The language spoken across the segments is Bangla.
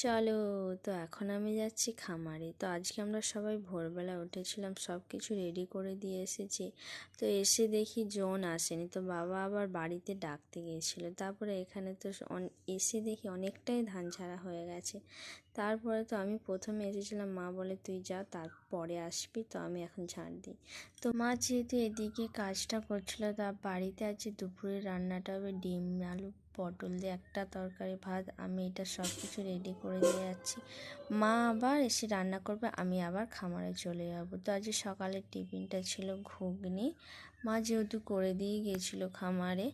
চলো, তো এখন আমি যাচ্ছি খামারে। তো আজকে আমরা সবাই ভোরবেলা উঠেছিলাম সব কিছু রেডি করে দিয়ে এসেছি। তো এসে দেখি জোন আসেনি, তো বাবা আবার বাড়িতে ডাকতে গিয়েছিল। তারপরে এখানে তো এসে দেখি অনেকটাই ধান ছাড়া হয়ে গেছে। তারপরে তো আমি প্রথমে এসেছিলাম, মা বলে, তুই যা, তারপরে আসবি, তো আমি এখন ঝাড় দিই। তো মা যেহেতু এদিকে কাজটা করছিল, তা বাড়িতে আছে দুপুরে রান্নাটা হবে, ডিম, আলু, পটল দিয়ে একটা তরকারি, ভাত, আমি এটা সব কিছু রেডি করে দিয়ে যাচ্ছি। মা আবার এসে রান্না করবে, আমি আবার খামারে চলে যাব। তো আজ সকালের টিফিনটা ছিল ঘুগনি মা যেহেতু করে দিয়ে গিয়েছিল খামারে,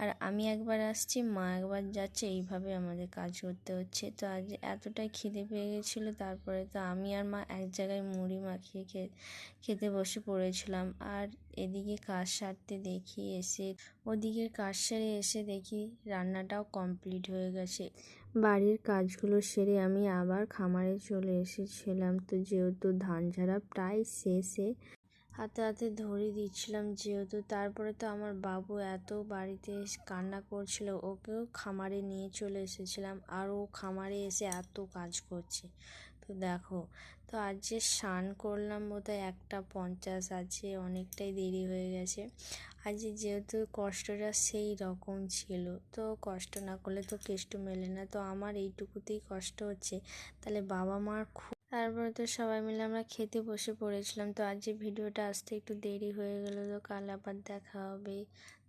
আর আমি একবার আসছি, মা একবার যাচ্ছে, এইভাবে আমাদের কাজ করতে হচ্ছে। তো আজ এতটাই খিদে পেয়ে গেছিল তারপরে তো আমি আর মা এক জায়গায় মুড়ি মাখিয়ে খেতে বসে পড়েছিলাম। আর এদিকে কাজ সারতে দেখি এসে, ওদিকে কাজ সেরে এসে দেখি রান্নাটাও কমপ্লিট হয়ে গেছে। বাড়ির কাজগুলো সেরে আমি আবার খামারে চলে এসেছিলাম। তো যেহেতু ধান ঝাড়া প্রায় শেষে হাতে হাতে ধরে দিচ্ছিলাম যেহেতু তারপরে তো আমার বাবু এত বাড়িতে কান্না করছিল, ওকেও খামারে নিয়ে চলে এসেছিলাম আর ও খামারে এসে এত কাজ করছে। তো দেখো, তো আজ যে স্নান করলাম বোধহয় একটা পঞ্চাশ আছে অনেকটাই দেরি হয়ে গেছে। আজ যেহেতু কষ্টটা সেই রকম ছিল, তো কষ্ট না করলে তো কেষ্ট মেলে না। তো আমার এইটুকুতেই কষ্ট হচ্ছে। তাহলে বাবা মার খুব তারপরে তো সবাই মিলে আমরা খেতে বসে পড়েছিলাম। তো আজ যে ভিডিওটা আসতে একটু দেরি হয়ে গেল। তো কাল আবার দেখা হবে।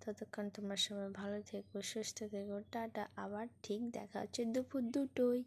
ততক্ষণ তোমার সবাই ভালো থেকো, সুস্থ থেকো। টাটা, আবার ঠিক দেখা হচ্ছে দুপুর দুটোই